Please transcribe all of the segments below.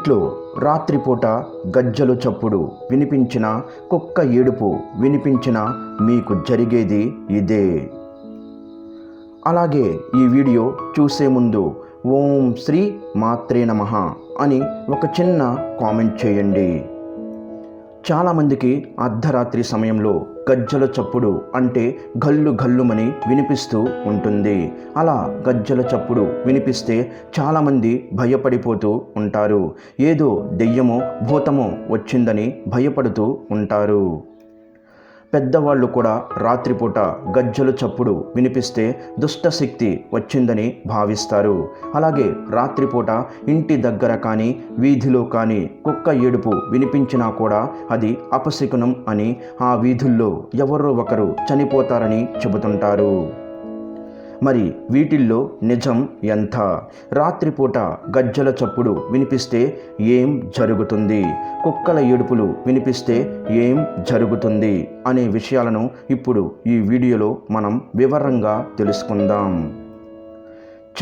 ఇంట్లో రాత్రిపూట గజ్జలు చప్పుడు వినిపించిన కుక్క ఏడుపు వినిపించిన మీకు జరిగేది ఇదే. అలాగే ఈ వీడియో చూసే ముందు ఓం శ్రీ మాత్రే నమః అని ఒక చిన్న కామెంట్ చేయండి. చాలామందికి అర్ధరాత్రి సమయంలో గజ్జల చప్పుడు అంటే గల్లు గల్లుమని వినిపిస్తూ ఉంటుంది. అలా గజ్జల చప్పుడు వినిపిస్తే చాలామంది భయపడిపోతూ ఉంటారు. ఏదో దెయ్యమో భూతమో వచ్చిందని భయపడుతూ ఉంటారు. పెద్దవాళ్ళు కూడా రాత్రిపూట గజ్జలు చప్పుడు వినిపిస్తే దుష్టశక్తి వచ్చిందని భావిస్తారు. అలాగే రాత్రిపూట ఇంటి దగ్గర కానీ వీధిలో కానీ కుక్క ఏడుపు వినిపించినా కూడా అది అపశకునం అని ఆ వీధుల్లో ఎవరో ఒకరు చనిపోతారని చెబుతుంటారు. మరి వీటిల్లో నిజం ఎంత? రాత్రిపూట గజ్జల చప్పుడు వినిపిస్తే ఏం జరుగుతుంది? కుక్కల ఏడుపులు వినిపిస్తే ఏం జరుగుతుంది? అనే విషయాలను ఇప్పుడు ఈ వీడియోలో మనం వివరంగా తెలుసుకుందాం.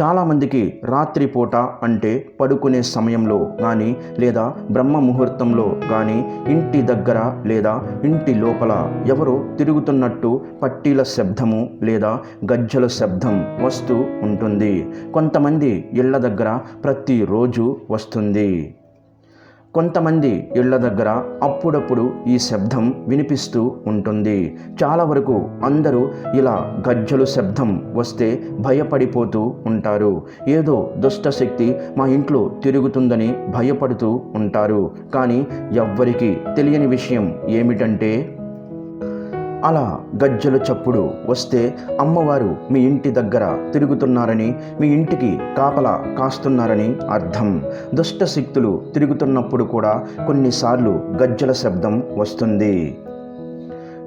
చాలామందికి రాత్రిపూట అంటే పడుకునే సమయంలో కానీ లేదా బ్రహ్మ ముహూర్తంలో కానీ ఇంటి దగ్గర లేదా ఇంటి లోపల ఎవరో తిరుగుతున్నట్టు పట్టీల శబ్దము లేదా గజ్జల శబ్దం వస్తూ ఉంటుంది. కొంతమంది ఇళ్ళ దగ్గర ప్రతిరోజు వస్తుంది. కొంతమంది ఇళ్ళ దగ్గర అప్పుడప్పుడు ఈ శబ్దం వినిపిస్తూ ఉంటుంది. చాలా వరకు అందరూ ఇలా గజ్జలు శబ్దం వస్తే భయపడిపోతూ ఉంటారు. ఏదో దుష్టశక్తి మా ఇంట్లో తిరుగుతుందని భయపడుతూ ఉంటారు. కానీ ఎవ్వరికీ తెలియని విషయం ఏమిటంటే అలా గజ్జల చప్పుడు వస్తే అమ్మవారు మీ ఇంటి దగ్గర తిరుగుతున్నారని మీ ఇంటికి కాపలా కాస్తున్నారని అర్థం. దుష్ట శక్తులు తిరుగుతున్నప్పుడు కూడా కొన్నిసార్లు గజ్జల శబ్దం వస్తుంది.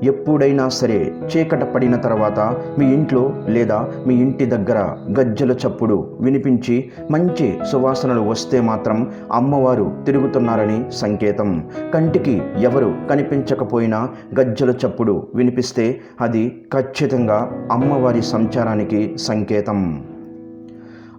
ఎప్పుడైనా సరే చీకట పడిన తర్వాత మీ ఇంట్లో లేదా మీ ఇంటి దగ్గర గజ్జల చప్పుడు వినిపించి మంచి సువాసనలు వస్తే మాత్రం అమ్మవారు తిరుగుతున్నారని సంకేతం. కంటికి ఎవరు కనిపించకపోయినా గజ్జల చప్పుడు వినిపిస్తే అది ఖచ్చితంగా అమ్మవారి సంచారానికి సంకేతం.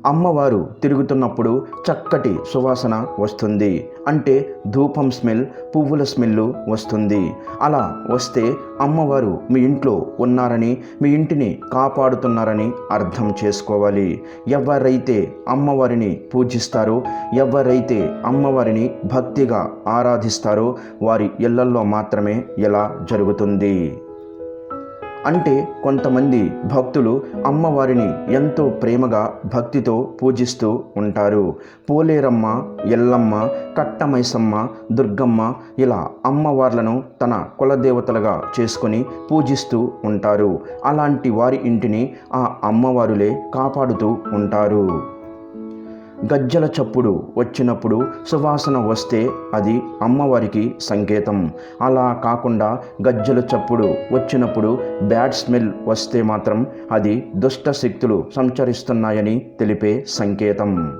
అమ్మవారు తిరుగుతున్నప్పుడు చక్కటి సువాసన వస్తుంది. అంటే ధూపం స్మెల్ పువ్వుల స్మెల్ వస్తుంది. అలా వస్తే అమ్మవారు మీ ఇంట్లో ఉన్నారని మీ ఇంటిని కాపాడుతున్నారని అర్థం చేసుకోవాలి. ఎవరైతే అమ్మవారిని పూజిస్తారో ఎవరైతే అమ్మవారిని భక్తిగా ఆరాధిస్తారో వారి ఇళ్ళల్లో మాత్రమే ఇలా జరుగుతుంది. అంటే కొంతమంది భక్తులు అమ్మవారిని ఎంతో ప్రేమగా భక్తితో పూజిస్తూ ఉంటారు. పోలేరమ్మ ఎల్లమ్మ కట్టమైసమ్మ దుర్గమ్మ ఇలా అమ్మవార్లను తన కులదేవతలుగా చేసుకొని పూజిస్తూ ఉంటారు. అలాంటి వారి ఇంటిని ఆ అమ్మవారులే కాపాడుతూ ఉంటారు. గజ్జల చప్పుడు వచ్చినప్పుడు సువాసన వస్తే అది అమ్మవారికి సంకేతం. అలా కాకుండా గజ్జల చప్పుడు వచ్చినప్పుడు బ్యాడ్ స్మెల్ వస్తే మాత్రం అది దుష్ట శక్తులు సంచరిస్తున్నాయని తెలిపే సంకేతం.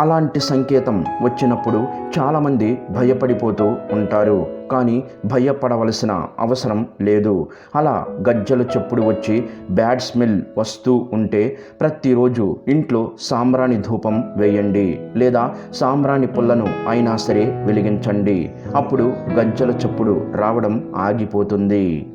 అలాంటి సంకేతం వచ్చినప్పుడు చాలామంది భయపడిపోతూ ఉంటారు. కానీ భయపడవలసిన అవసరం లేదు. అలా గజ్జల చెప్పుడు వచ్చి బ్యాడ్ స్మెల్ వస్తూ ఉంటే ప్రతిరోజు ఇంట్లో సాంబ్రాణి ధూపం వేయండి. లేదా సాంబ్రాణి పుల్లను అయినా సరే వెలిగించండి. అప్పుడు గజ్జల చెప్పుడు రావడం ఆగిపోతుంది.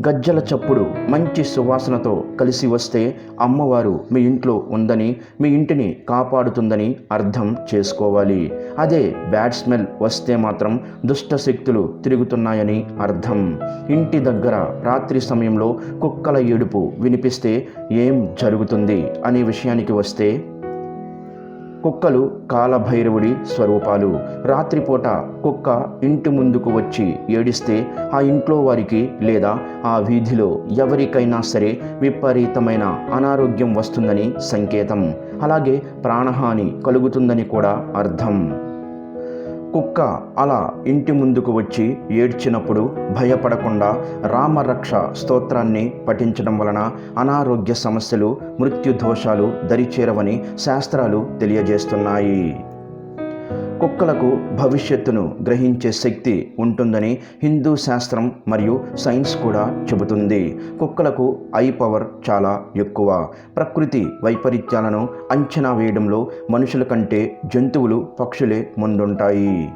గజ్జల చప్పుడు మంచి సువాసనతో కలిసి వస్తే అమ్మవారు మీ ఇంట్లో ఉందని మీ ఇంటిని కాపాడుతుందని అర్థం చేసుకోవాలి. అదే బ్యాడ్ స్మెల్ వస్తే మాత్రం దుష్ట శక్తులు తిరుగుతున్నాయని అర్థం. ఇంటి దగ్గర రాత్రి సమయంలో కుక్కల ఏడుపు వినిపిస్తే ఏం జరుగుతుంది అనే విషయానికి వస్తే కుక్కలు కాలభైరవుడి స్వరూపాలు. రాత్రిపూట కుక్క ఇంటి ముందుకు వచ్చి ఏడిస్తే ఆ ఇంట్లో వారికి లేదా ఆ వీధిలో ఎవరికైనా సరే విపరీతమైన అనారోగ్యం వస్తుందని సంకేతం. అలాగే ప్రాణహాని కలుగుతుందని కూడా అర్థం. కుక్క అలా ఇంటి ముందుకు వచ్చి ఏడ్చినప్పుడు భయపడకుండా రామరక్ష స్తోత్రాన్ని పఠించడం వలన అనారోగ్య సమస్యలు మృత్యు దోషాలు దరిచేరవని శాస్త్రాలు తెలియజేస్తున్నాయి. కుక్కలకు భవిష్యత్తును గ్రహించే శక్తి ఉంటుందని హిందూ శాస్త్రం మరియు సైన్స్ కూడా చెబుతుంది. కుక్కలకు ఐ పవర్ చాలా ఎక్కువ. ప్రకృతి వైపరీత్యాలను అంచనా వేయడంలో మనుషుల కంటే జంతువులు పక్షులే ముందుంటాయి.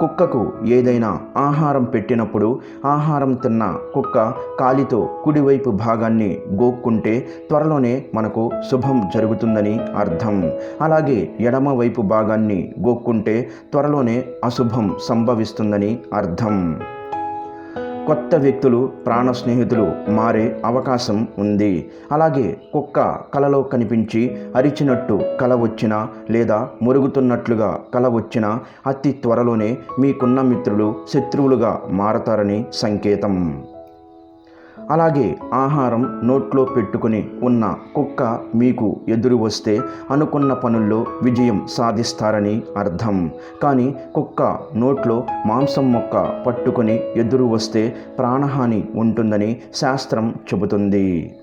కుక్కకు ఏదైనా ఆహారం పెట్టినప్పుడు ఆహారం తిన్న కుక్క కాలితో కుడివైపు భాగాన్ని గోక్కుంటే త్వరలోనే మనకు శుభం జరుగుతుందని అర్థం. అలాగే ఎడమ వైపు భాగాన్ని గోక్కుంటే త్వరలోనే అశుభం సంభవిస్తుందని అర్థం. కొత్త వ్యక్తులు ప్రాణ స్నేహితులు మారే అవకాశం ఉంది. అలాగే కుక్క కలలో కనిపించి అరిచినట్టు కల వచ్చినా లేదా మురుగుతున్నట్లుగా కల వచ్చినా అతి త్వరలోనే మీకున్న మిత్రులు శత్రువులుగా మారతారని సంకేతం. అలాగే ఆహారం నోట్లో పెట్టుకుని ఉన్న కుక్క మీకు ఎదురు వస్తే అనుకున్న పనుల్లో విజయం సాధిస్తారని అర్థం. కానీ కుక్క నోట్లో మాంసం మొక్క పట్టుకుని ఎదురు వస్తే ప్రాణహాని ఉంటుందని శాస్త్రం చెబుతుంది.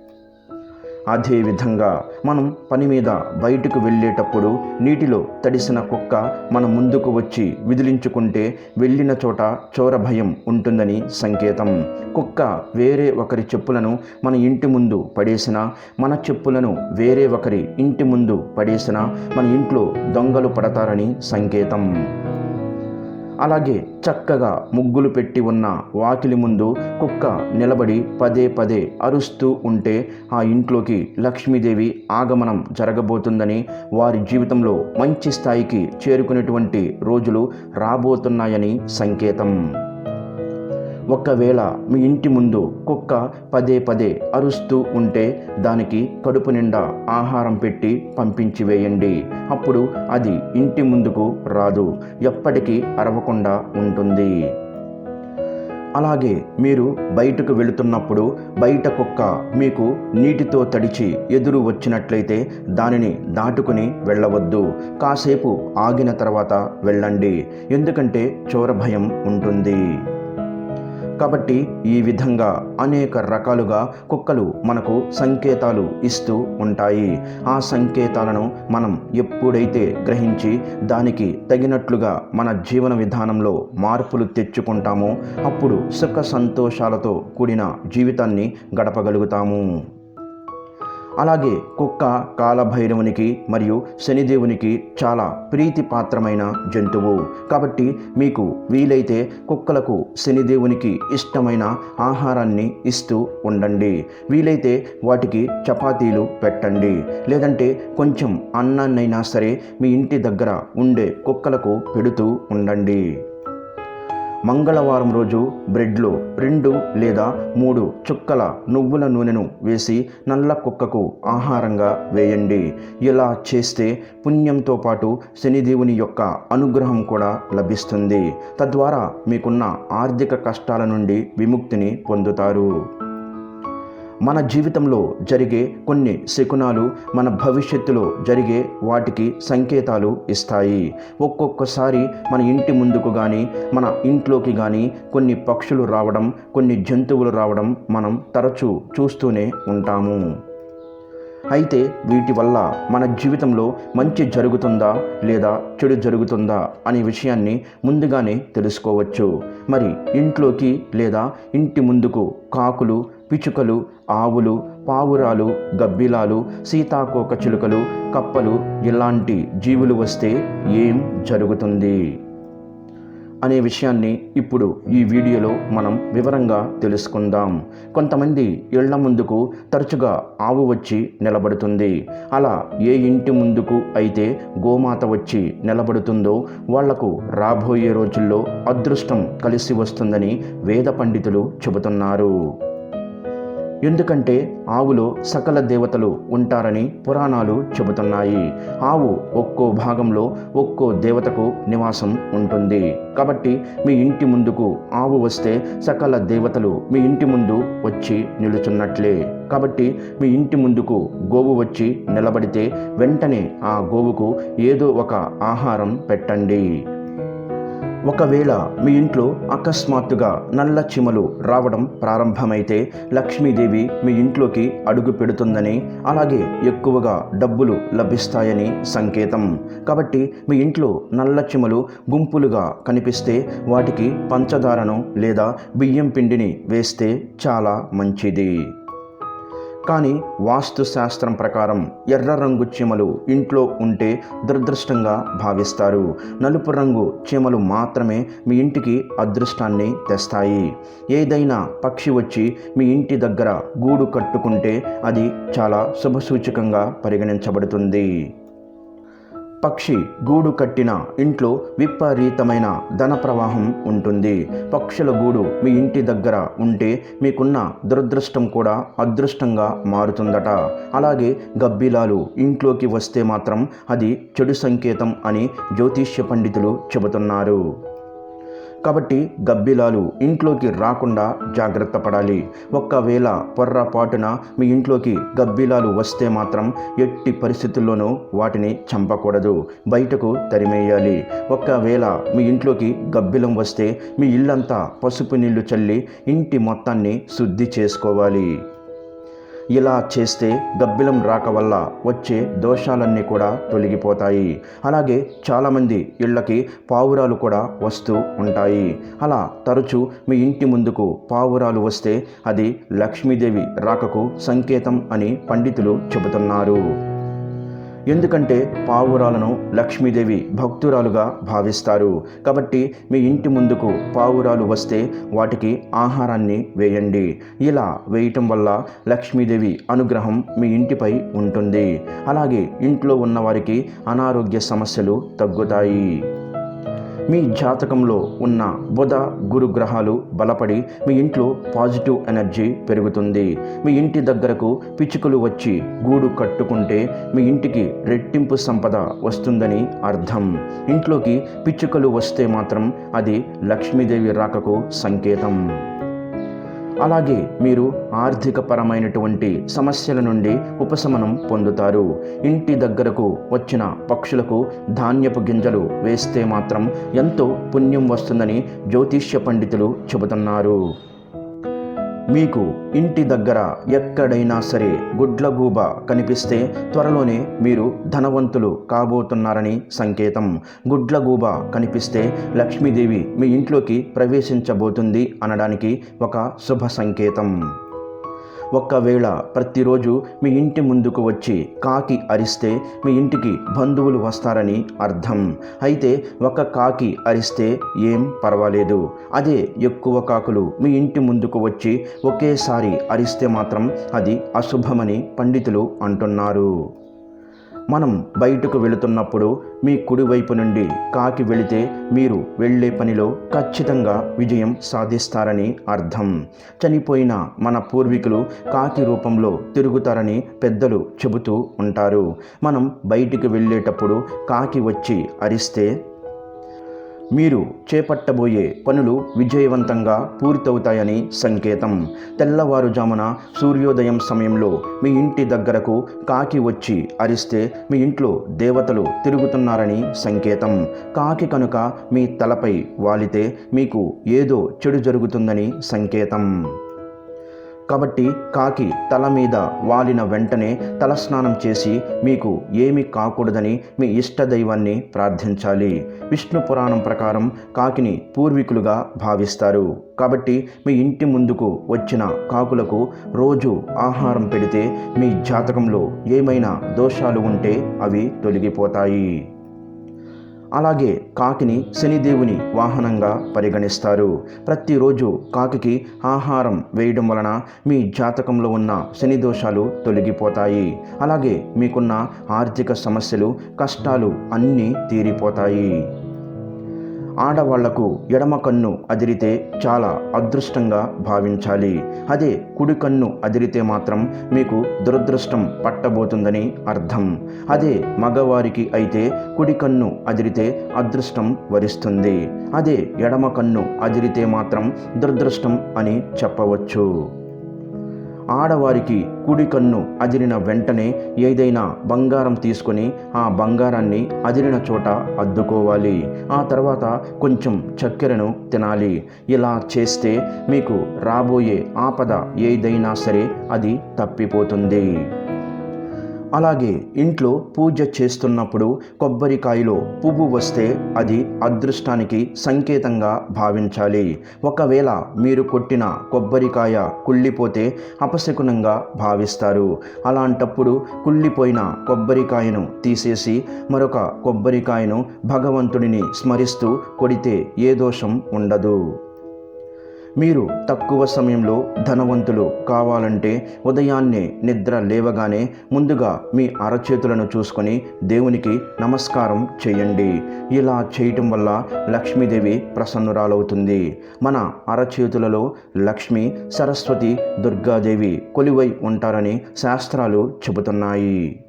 అదేవిధంగా మనం పని మీద బయటకు వెళ్ళేటప్పుడు నీటిలో తడిసిన కుక్క మన ముందుకు వచ్చి విదిలించుకుంటే వెళ్ళిన చోట చోర భయం ఉంటుందని సంకేతం. కుక్క వేరే ఒకరి చెప్పులను మన ఇంటి ముందు పడేసిన మన చెప్పులను వేరే ఒకరి ఇంటి ముందు పడేసిన మన ఇంట్లో దొంగలు పడతారని సంకేతం. అలాగే చక్కగా ముగ్గులు పెట్టి ఉన్న వాకిలి ముందు కుక్క నిలబడి పదే పదే అరుస్తూ ఉంటే ఆ ఇంట్లోకి లక్ష్మీదేవి ఆగమనం జరగబోతుందని వారి జీవితంలో మంచి స్థాయికి చేరుకునేటువంటి రోజులు రాబోతున్నాయని సంకేతం. ఒకవేళ మీ ఇంటి ముందు కుక్క పదే పదే అరుస్తూ ఉంటే దానికి కడుపు నిండా ఆహారం పెట్టి పంపించి వేయండి. అప్పుడు అది ఇంటి ముందుకు రాదు ఎప్పటికీ అరవకుండా ఉంటుంది. అలాగే మీరు బయటకు వెళుతున్నప్పుడు బయట కుక్క మీకు నీటితో తడిచి ఎదురు వచ్చినట్లయితే దానిని దాటుకుని వెళ్ళవద్దు. కాసేపు ఆగిన తర్వాత వెళ్ళండి. ఎందుకంటే చోర భయం ఉంటుంది. కాబట్టి ఈ విధంగా అనేక రకాలుగా కుక్కలు మనకు సంకేతాలు ఇస్తూ ఉంటాయి. ఆ సంకేతాలను మనం ఎప్పుడైతే గ్రహించి దానికి తగినట్లుగా మన జీవన విధానంలో మార్పులు తెచ్చుకుంటామో అప్పుడు సుఖ సంతోషాలతో కూడిన జీవితాన్ని గడపగలుగుతాము. అలాగే కుక్క కాలభైరవునికి మరియు శనిదేవునికి చాలా ప్రీతిపాత్రమైన జంతువు. కాబట్టి మీకు వీలైతే కుక్కలకు శనిదేవునికి ఇష్టమైన ఆహారాన్ని ఇస్తూ ఉండండి. వీలైతే వాటికి చపాతీలు పెట్టండి. లేదంటే కొంచెం అన్నాన్నైనా సరే మీ ఇంటి దగ్గర ఉండే కుక్కలకు పెడుతూ ఉండండి. మంగళవారం రోజు బ్రెడ్లో రెండు లేదా మూడు చుక్కల నువ్వుల నూనెను వేసి నల్ల కుక్కకు ఆహారంగా వేయండి. ఇలా చేస్తే పుణ్యంతో పాటు శనిదేవుని యొక్క అనుగ్రహం కూడా లభిస్తుంది. తద్వారా మీకున్న ఆర్థిక కష్టాల నుండి విముక్తిని పొందుతారు. మన జీవితంలో జరిగే కొన్ని శకునాలు మన భవిష్యత్తులో జరిగే వాటికి సంకేతాలు ఇస్తాయి. ఒక్కొక్కసారి మన ఇంటి ముందుకు కానీ మన ఇంట్లోకి కానీ కొన్ని పక్షులు రావడం కొన్ని జంతువులు రావడం మనం తరచూ చూస్తూనే ఉంటాము. అయితే వీటి వల్ల మన జీవితంలో మంచి జరుగుతుందా లేదా చెడు జరుగుతుందా అనే విషయాన్ని ముందుగానే తెలుసుకోవచ్చు. మరి ఇంట్లోకి లేదా ఇంటి ముందుకు కాకులు పిచుకలు ఆవులు పావురాలు గబ్బిలాలు సీతాకోక చిలుకలు కప్పలు ఇలాంటి జీవులు వస్తే ఏం జరుగుతుంది? అనే విషయాన్ని ఇప్పుడు ఈ వీడియోలో మనం వివరంగా తెలుసుకుందాం. కొంతమంది ఇళ్ళ ముందుకు తరచుగా ఆవు వచ్చి నిలబడుతుంది. అలా ఏ ఇంటి ముందుకు అయితే గోమాత వచ్చి నిలబడుతుందో వాళ్ళకు రాబోయే రోజుల్లో అదృష్టం కలిసి వస్తుందని వేద పండితులు చెబుతున్నారు. ఎందుకంటే ఆవులో సకల దేవతలు ఉంటారని పురాణాలు చెబుతున్నాయి. ఆవు ఒక్కో భాగంలో ఒక్కో దేవతకు నివాసం ఉంటుంది. కాబట్టి మీ ఇంటి ముందుకు ఆవు వస్తే సకల దేవతలు మీ ఇంటి ముందు వచ్చి నిలుచున్నట్లే. కాబట్టి మీ ఇంటి ముందుకు గోవు వచ్చి నిలబడితే వెంటనే ఆ గోవుకు ఏదో ఒక ఆహారం పెట్టండి. ఒకవేళ మీ ఇంట్లో అకస్మాత్తుగా నల్ల చిమలు రావడం ప్రారంభమైతే లక్ష్మీదేవి మీ ఇంట్లోకి అడుగు పెడుతుందని అలాగే ఎక్కువగా డబ్బులు లభిస్తాయని సంకేతం. కాబట్టి మీ ఇంట్లో నల్ల చిమలు గుంపులుగా కనిపిస్తే వాటికి పంచదారను లేదా బియ్యం పిండిని వేస్తే చాలా మంచిది. కానీ వాస్తు శాస్త్రం ప్రకారం ఎర్ర రంగు చీమలు ఇంట్లో ఉంటే దురదృష్టంగా భావిస్తారు. నలుపు రంగు చీమలు మాత్రమే మీ ఇంటికి అదృష్టాన్ని తెస్తాయి. ఏదైనా పక్షి వచ్చి మీ ఇంటి దగ్గర గూడు కట్టుకుంటే అది చాలా శుభసూచకంగా పరిగణించబడుతుంది. పక్షి గూడు కట్టిన ఇంట్లో విపరీతమైన ధన ప్రవాహం ఉంటుంది. పక్షుల గూడు మీ ఇంటి దగ్గర ఉంటే మీకున్న దురదృష్టం కూడా అదృష్టంగా మారుతుందట. అలాగే గబ్బిలాలు ఇంట్లోకి వస్తే మాత్రం అది చెడు సంకేతం అని జ్యోతిష్య పండితులు చెబుతున్నారు. కాబట్టి గబ్బిలాలు ఇంట్లోకి రాకుండా జాగ్రత్త పడాలి. ఒక్కవేళ పొర్రపాటున మీ ఇంట్లోకి గబ్బిలాలు వస్తే మాత్రం ఎట్టి పరిస్థితుల్లోనూ వాటిని చంపకూడదు. బయటకు తరిమేయాలి. ఒక్కవేళ మీ ఇంట్లోకి గబ్బిలం వస్తే మీ ఇల్లంతా పసుపు నీళ్ళు చల్లి ఇంటి మొత్తాన్ని శుద్ధి చేసుకోవాలి. ఇలా చేస్తే గబ్బిలం రాక వల్ల వచ్చే దోషాలన్నీ కూడా తొలగిపోతాయి. అలాగే చాలామంది ఇళ్ళకి పావురాలు కూడా వస్తూ ఉంటాయి. అలా తరచూ మీ ఇంటి ముందుకు పావురాలు వస్తే అది లక్ష్మీదేవి రాకకు సంకేతం అని పండితులు చెబుతున్నారు. ఎందుకంటే పావురాలను లక్ష్మీదేవి భక్తురాలుగా భావిస్తారు. కాబట్టి మీ ఇంటి ముందుకు పావురాలు వస్తే వాటికి ఆహారాన్ని వేయండి. ఇలా వేయటం వల్ల లక్ష్మీదేవి అనుగ్రహం మీ ఇంటిపై ఉంటుంది. అలాగే ఇంట్లో ఉన్న వారికి అనారోగ్య సమస్యలు తగ్గుతాయి. మీ జాతకంలో ఉన్న బుధ గురు గ్రహాలు బలపడి మీ ఇంట్లో పాజిటివ్ ఎనర్జీ పెరుగుతుంది. మీ ఇంటి దగ్గరకు పిచ్చుకలు వచ్చి గూడు కట్టుకుంటే మీ ఇంటికి రెట్టింపు సంపద వస్తుందని అర్థం. ఇంట్లోకి పిచ్చుకలు వస్తే మాత్రం అది లక్ష్మీదేవి రాకకు సంకేతం. అలాగే మీరు ఆర్థిక పరమైనటువంటి సమస్యల నుండి ఉపశమనం పొందుతారు. ఇంటి దగ్గరకు వచ్చిన పక్షులకు ధాన్యపు గింజలు వేస్తే మాత్రం ఎంతో పుణ్యం వస్తుందని జ్యోతిష్య పండితులు చెబుతున్నారు. మీకు ఇంటి దగ్గర ఎక్కడైనా సరే గుడ్లగూబ కనిపిస్తే త్వరలోనే మీరు ధనవంతులు కాబోతున్నారని సంకేతం. గుడ్లగూబ కనిపిస్తే లక్ష్మీదేవి మీ ఇంట్లోకి ప్రవేశించబోతుంది అనడానికి ఒక శుభ సంకేతం. ఒక్కవేళ ప్రతిరోజు మీ ఇంటి ముందుకు వచ్చి కాకి అరిస్తే మీ ఇంటికి బంధువులు వస్తారని అర్థం. అయితే ఒక కాకి అరిస్తే ఏం పర్వాలేదు. అదే ఎక్కువ కాకులు మీ ఇంటి ముందుకు వచ్చి ఒకేసారి అరిస్తే మాత్రం అది అశుభమని పండితులు అంటున్నారు. మనం బయటకు వెళుతున్నప్పుడు మీ కుడివైపు నుండి కాకి వెళితే మీరు వెళ్ళే పనిలో ఖచ్చితంగా విజయం సాధిస్తారని అర్థం. చనిపోయిన మన పూర్వీకులు కాకి రూపంలో తిరుగుతారని పెద్దలు చెబుతూ ఉంటారు. మనం బయటికి వెళ్ళేటప్పుడు కాకి వచ్చి అరిస్తే మీరు చేపట్టబోయే పనులు విజయవంతంగా పూర్తవుతాయని సంకేతం. తెల్లవారుజామున సూర్యోదయం సమయంలో మీ ఇంటి దగ్గరకు కాకి వచ్చి అరిస్తే మీ ఇంట్లో దేవతలు తిరుగుతున్నారని సంకేతం. కాకి కనుక మీ తలపై వాలితే మీకు ఏదో చెడు జరుగుతుందని సంకేతం. కాబట్టి కాకి తల మీద వాలిన వెంటనే తలస్నానం చేసి మీకు ఏమి కాకూడదని మీ ఇష్టదైవాన్ని ప్రార్థించాలి. విష్ణు పురాణం ప్రకారం కాకిని పూర్వీకులుగా భావిస్తారు. కాబట్టి మీ ఇంటి ముందుకు వచ్చిన కాకులకు రోజు ఆహారం పెడితే మీ జాతకంలో ఏమైనా దోషాలు ఉంటే అవి తొలగిపోతాయి. అలాగే కాకిని శనిదేవుని వాహనంగా పరిగణిస్తారు. ప్రతిరోజు కాకికి ఆహారం వేయడం వలన మీ జాతకంలో ఉన్న శని దోషాలు తొలగిపోతాయి. అలాగే మీకున్న ఆర్థిక సమస్యలు కష్టాలు అన్నీ తీరిపోతాయి. ఆడవాళ్ళకు ఎడమ కన్ను అదిరితే చాలా అదృష్టంగా భావించాలి. అదే కుడి కన్ను అదిరితే మాత్రం మీకు దురదృష్టం పట్టబోతుందని అర్థం. అదే మగవారికి అయితే కుడి కన్ను అదిరితే అదృష్టం వరిస్తుంది. అదే ఎడమ కన్ను అదిరితే మాత్రం దురదృష్టం అని చెప్పవచ్చు. ఆడవారికి కుడి కన్ను అదిరిన వెంటనే ఏదైనా బంగారం తీసుకొని ఆ బంగారాన్ని అదిరిన చోట అద్దుకోవాలి. ఆ తర్వాత కొంచెం చక్కెరను తినాలి. ఇలా చేస్తే మీకు రాబోయే ఆపద ఏదైనా సరే అది తప్పిపోతుంది. అలాగే ఇంట్లో పూజ చేస్తున్నప్పుడు కొబ్బరికాయలో పువ్వు వస్తే అది అదృష్టానికి సంకేతంగా భావించాలి. ఒకవేళ మీరు కొట్టిన కొబ్బరికాయ కుళ్ళిపోతే అపశకునంగా భావిస్తారు. అలాంటప్పుడు కుళ్ళిపోయిన కొబ్బరికాయను తీసేసి మరొక కొబ్బరికాయను భగవంతుడిని స్మరిస్తూ కొడితే ఏ దోషం ఉండదు. మీరు తక్కువ సమయంలో ధనవంతులు కావాలంటే ఉదయాన్నే నిద్ర లేవగానే ముందుగా మీ అరచేతులను చూసుకొని దేవునికి నమస్కారం చేయండి. ఇలా చేయటం వల్ల లక్ష్మీదేవి ప్రసన్నురాలవుతుంది. మన అరచేతులలో లక్ష్మి సరస్వతి దుర్గాదేవి కొలివై ఉంటారని శాస్త్రాలు చెబుతున్నాయి.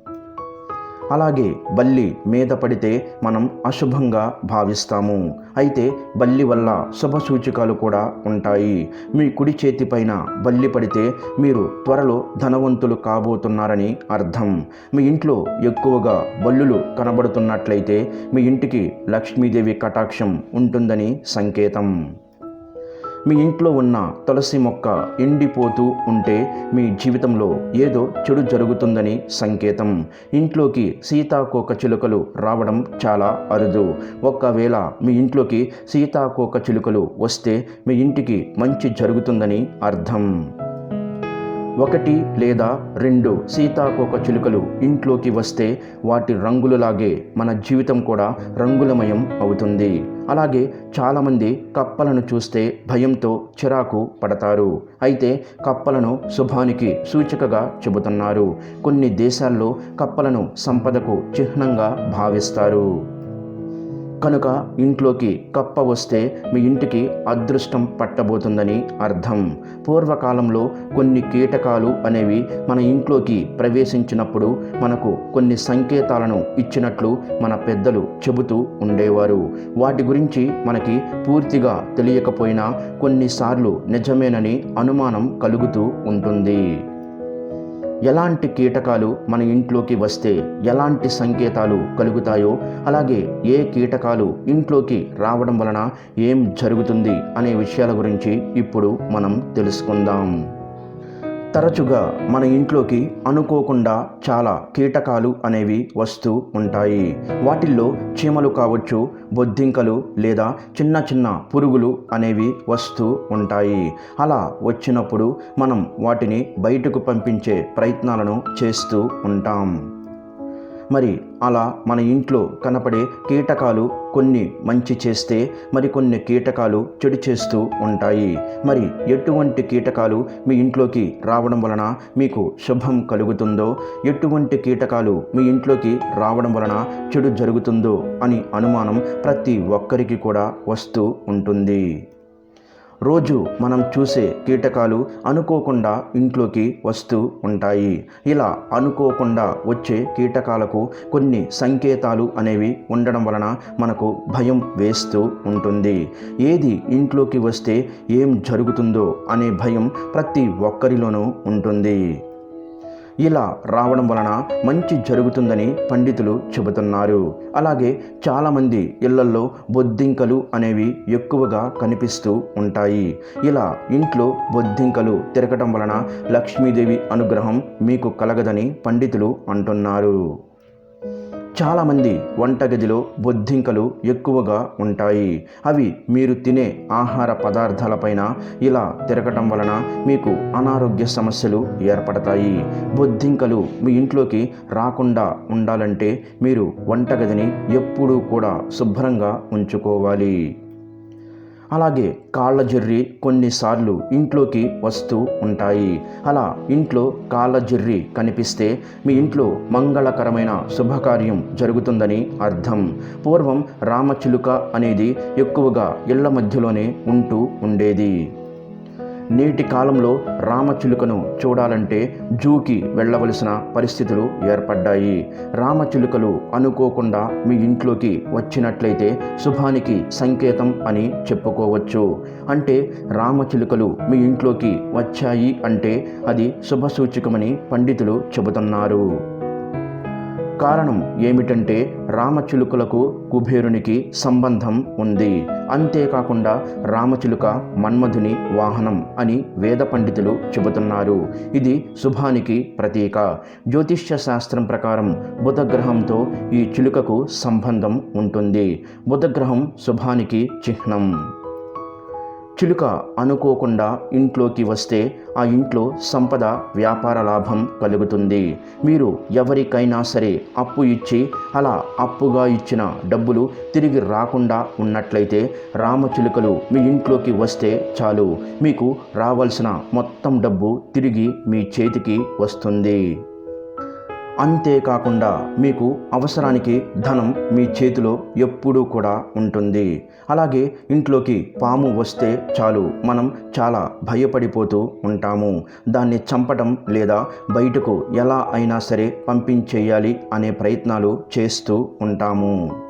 అలాగే బల్లి మీద పడితే మనం అశుభంగా భావిస్తాము. అయితే బల్లి వల్ల శుభ సూచికలు కూడా ఉంటాయి. మీ కుడి చేతి పైన బల్లి పడితే మీరు త్వరలో ధనవంతులు కాబోతున్నారని అర్థం. మీ ఇంట్లో ఎక్కువగా బల్లులు కనబడుతున్నట్లయితే మీ ఇంటికి లక్ష్మీదేవి కటాక్షం ఉంటుందని సంకేతం. మీ ఇంట్లో ఉన్న తులసి మొక్క ఎండిపోతూ ఉంటే మీ జీవితంలో ఏదో చెడు జరుగుతుందని సంకేతం. ఇంట్లోకి సీతాకోక చిలుకలు రావడం చాలా అరుదు. ఒకవేళ మీ ఇంట్లోకి సీతాకోక చిలుకలు వస్తే మీ ఇంటికి మంచి జరుగుతుందని అర్థం. ఒకటి లేదా రెండు సీతాకోక చిలుకలు ఇంట్లోకి వస్తే వాటి రంగులలాగే మన జీవితం కూడా రంగులమయం అవుతుంది. అలాగే చాలామంది కప్పలను చూస్తే భయంతో చిరాకు పడతారు. అయితే కప్పలను శుభానికి సూచికగా చెబుతున్నారు. కొన్ని దేశాల్లో కప్పలను సంపదకు చిహ్నంగా భావిస్తారు. కనుక ఇంట్లోకి కప్ప వస్తే మీ ఇంటికి అదృష్టం పట్టబోతుందని అర్థం. పూర్వకాలంలో కొన్ని కీటకాలు అనేవి మన ఇంట్లోకి ప్రవేశించినప్పుడు మనకు కొన్ని సంకేతాలను ఇచ్చినట్లు మన పెద్దలు చెబుతూ ఉండేవారు. వాటి గురించి మనకి పూర్తిగా తెలియకపోయినా కొన్నిసార్లు నిజమేనని అనుమానం కలుగుతూ ఉంటుంది. ఎలాంటి కీటకాలు మన ఇంట్లోకి వస్తే ఎలాంటి సంకేతాలు కలుగుతాయో అలాగే ఏ కీటకాలు ఇంట్లోకి రావడం వలన ఏం జరుగుతుంది అనే విషయాల గురించి ఇప్పుడు మనం తెలుసుకుందాం. తరచుగా మన ఇంట్లోకి అనుకోకుండా చాలా కీటకాలు అనేవి వస్తూ ఉంటాయి. వాటిల్లో చీమలు కావచ్చు బొద్దింకలు లేదా చిన్న చిన్న పురుగులు అనేవి వస్తూ ఉంటాయి. అలా వచ్చినప్పుడు మనం వాటిని బయటకు పంపించే ప్రయత్నాలను చేస్తూ ఉంటాం. మరి అలా మన ఇంట్లో కనపడే కీటకాలు కొన్ని మంచి చేస్తే మరికొన్ని కీటకాలు చెడు చేస్తూ ఉంటాయి. మరి ఎటువంటి కీటకాలు మీ ఇంట్లోకి రావడం వలన మీకు శుభం కలుగుతుందో ఎటువంటి కీటకాలు మీ ఇంట్లోకి రావడం వలన చెడు జరుగుతుందో అని అనుమానం ప్రతి ఒక్కరికి కూడా వస్తూ ఉంటుంది. రోజు మనం చూసే కీటకాలు అనుకోకుండా ఇంట్లోకి వస్తూ ఉంటాయి. ఇలా అనుకోకుండా వచ్చే కీటకాలకు కొన్ని సంకేతాలు అనేవి ఉండడం వలన మనకు భయం వేస్తూ ఉంటుంది. ఏది ఇంట్లోకి వస్తే ఏం జరుగుతుందో అనే భయం ప్రతి ఒక్కరిలోనూ ఉంటుంది. ఇలా రావడం వలన మంచి జరుగుతుందని పండితులు చెబుతున్నారు. అలాగే చాలామంది ఇళ్ళల్లో బొద్దింకలు అనేవి ఎక్కువగా కనిపిస్తూ ఉంటాయి. ఇలా ఇంట్లో బొద్దింకలు తిరగటం వలన లక్ష్మీదేవి అనుగ్రహం మీకు కలగదని పండితులు అంటున్నారు. చాలామంది వంటగదిలో బొద్దింకలు ఎక్కువగా ఉంటాయి. అవి మీరు తినే ఆహార పదార్థాలపైన ఇలా తిరగటం వలన మీకు అనారోగ్య సమస్యలు ఏర్పడతాయి. బొద్దింకలు మీ ఇంట్లోకి రాకుండా ఉండాలంటే మీరు వంటగదిని ఎప్పుడూ కూడా శుభ్రంగా ఉంచుకోవాలి. అలాగే కాళ్ళ జర్రి కొన్నిసార్లు ఇంట్లోకి వస్తూ ఉంటాయి. అలా ఇంట్లో కాళ్ళ జర్రి కనిపిస్తే మీ ఇంట్లో మంగళకరమైన శుభకార్యం జరుగుతుందని అర్థం. పూర్వం రామచిలుక అనేది ఎక్కువగా ఇళ్ళ మధ్యలోనే ఉంటూ ఉండేది. నేటి కాలంలో రామచిలుకను చూడాలంటే జూకి వెళ్ళవలసిన పరిస్థితులు ఏర్పడ్డాయి. రామచిలుకలు అనుకోకుండా మీ ఇంట్లోకి వచ్చినట్లయితే శుభానికి సంకేతం అని చెప్పుకోవచ్చు. అంటే రామచిలుకలు మీ ఇంట్లోకి వచ్చాయి అంటే అది శుభసూచకమని పండితులు చెబుతున్నారు. కారణం ఏమిటంటే రామచిలుకలకు కుబేరునికి సంబంధం ఉంది. అంతేకాకుండా రామచిలుక మన్మధుని వాహనం అని వేద పండితులు చెబుతున్నారు. ఇది శుభానికి ప్రతీక. జ్యోతిష్య శాస్త్రం ప్రకారం బుధగ్రహంతో ఈ చిలుకకు సంబంధం ఉంటుంది. బుధగ్రహం శుభానికి చిహ్నం. చిలుక అనుకోకుండా ఇంట్లోకి వస్తే ఆ ఇంట్లో సంపద వ్యాపార లాభం కలుగుతుంది. మీరు ఎవరికైనా సరే అప్పు ఇచ్చి అలా అప్పుగా ఇచ్చిన డబ్బులు తిరిగి రాకుండా ఉన్నట్లయితే రామచిలుకలు మీ ఇంట్లోకి వస్తే చాలు. మీకు రావాల్సిన మొత్తం డబ్బు తిరిగి మీ చేతికి వస్తుంది. అంతేకాకుండా మీకు అవసరానికి ధనం మీ చేతిలో ఎప్పుడూ కూడా ఉంటుంది. అలాగే ఇంట్లోకి పాము వస్తే చాలు మనం చాలా భయపడిపోతూ ఉంటాము. దాన్ని చంపటం లేదా బయటకు ఎలా అయినా సరే పంపించేయాలి అనే ప్రయత్నాలు చేస్తూ ఉంటాము.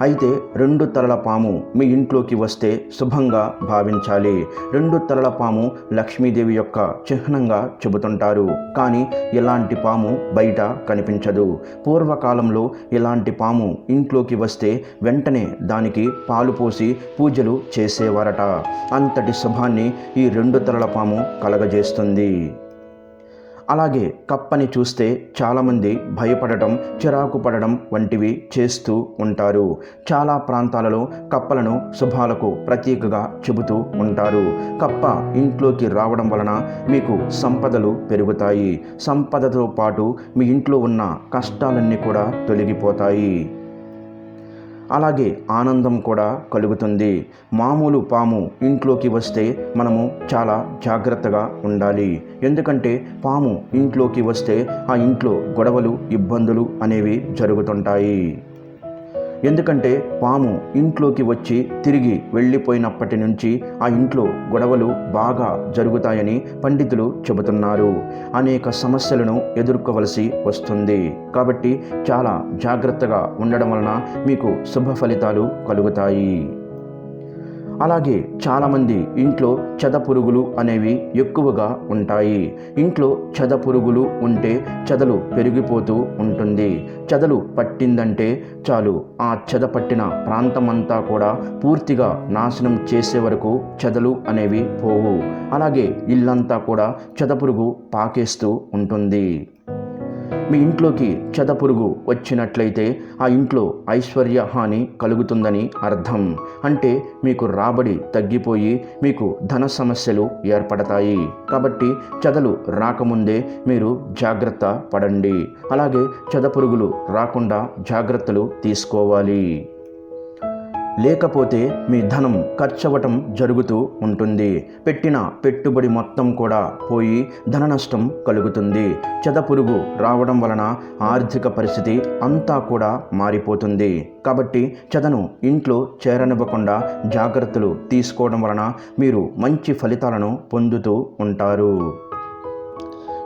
అయితే రెండు తలల పాము మీ ఇంట్లోకి వస్తే శుభంగా భావించాలి. రెండు తలల పాము లక్ష్మీదేవి యొక్క చిహ్నంగా చెబుతుంటారు. కానీ ఇలాంటి పాము బయట కనిపించదు. పూర్వకాలంలో ఇలాంటి పాము ఇంట్లోకి వస్తే వెంటనే దానికి పాలు పోసి పూజలు చేసేవారట. అంతటి శుభాన్ని ఈ రెండు తలల పాము కలగజేస్తుంది. అలాగే కప్పని చూస్తే చాలామంది భయపడటం చిరాకు పడడం వంటివి చేస్తూ ఉంటారు. చాలా ప్రాంతాలలో కప్పలను శుభాలకు ప్రతీకగా చెబుతూ ఉంటారు. కప్ప ఇంట్లోకి రావడం వలన మీకు సంపదలు పెరుగుతాయి. సంపదతో పాటు మీ ఇంట్లో ఉన్న కష్టాలన్నీ కూడా తొలగిపోతాయి. అలాగే ఆనందం కూడా కలుగుతుంది. మామూలు పాము ఇంట్లోకి వస్తే మనము చాలా జాగ్రత్తగా ఉండాలి. ఎందుకంటే పాము ఇంట్లోకి వస్తే ఆ ఇంట్లో గొడవలు ఇబ్బందులు అనేవి జరుగుతుంటాయి. ఎందుకంటే పాము ఇంట్లోకి వచ్చి తిరిగి వెళ్ళిపోయినప్పటి నుంచి ఆ ఇంట్లో గొడవలు బాగా జరుగుతాయని పండితులు చెబుతున్నారు. అనేక సమస్యలను ఎదుర్కోవలసి వస్తుంది. కాబట్టి చాలా జాగ్రత్తగా ఉండడం వలన మీకు శుభ ఫలితాలు కలుగుతాయి. అలాగే చాలామంది ఇంట్లో చెద పురుగులు అనేవి ఎక్కువగా ఉంటాయి. ఇంట్లో చెద పురుగులు ఉంటే చెదలు పెరిగిపోతూ ఉంటుంది. చెదలు పట్టిందంటే చాలు. ఆ చెద పట్టిన ప్రాంతమంతా కూడా పూర్తిగా నాశనం చేసే వరకు చెదలు అనేవి పోవు. అలాగే ఇల్లంతా కూడా చెద పురుగు పాకేస్తూ ఉంటుంది. మీ ఇంట్లోకి చెదపురుగు వచ్చినట్లయితే ఆ ఇంట్లో ఐశ్వర్య హాని కలుగుతుందని అర్థం. అంటే మీకు రాబడి తగ్గిపోయి మీకు ధన సమస్యలు ఏర్పడతాయి. కాబట్టి చెదలు రాకముందే మీరు జాగ్రత్త పడండి. అలాగే చెదపురుగులు రాకుండా జాగ్రత్తలు తీసుకోవాలి. లేకపోతే మీ ధనం ఖర్చవటం జరుగుతూ ఉంటుంది. పెట్టిన పెట్టుబడి మొత్తం కూడా పోయి ధన నష్టం కలుగుతుంది. చెదపురుగు రావడం వలన ఆర్థిక పరిస్థితి అంతా కూడా మారిపోతుంది. కాబట్టి చెదను ఇంట్లో చేరనివ్వకుండా జాగ్రత్తలు తీసుకోవడం వలన మీరు మంచి ఫలితాలను పొందుతూ ఉంటారు.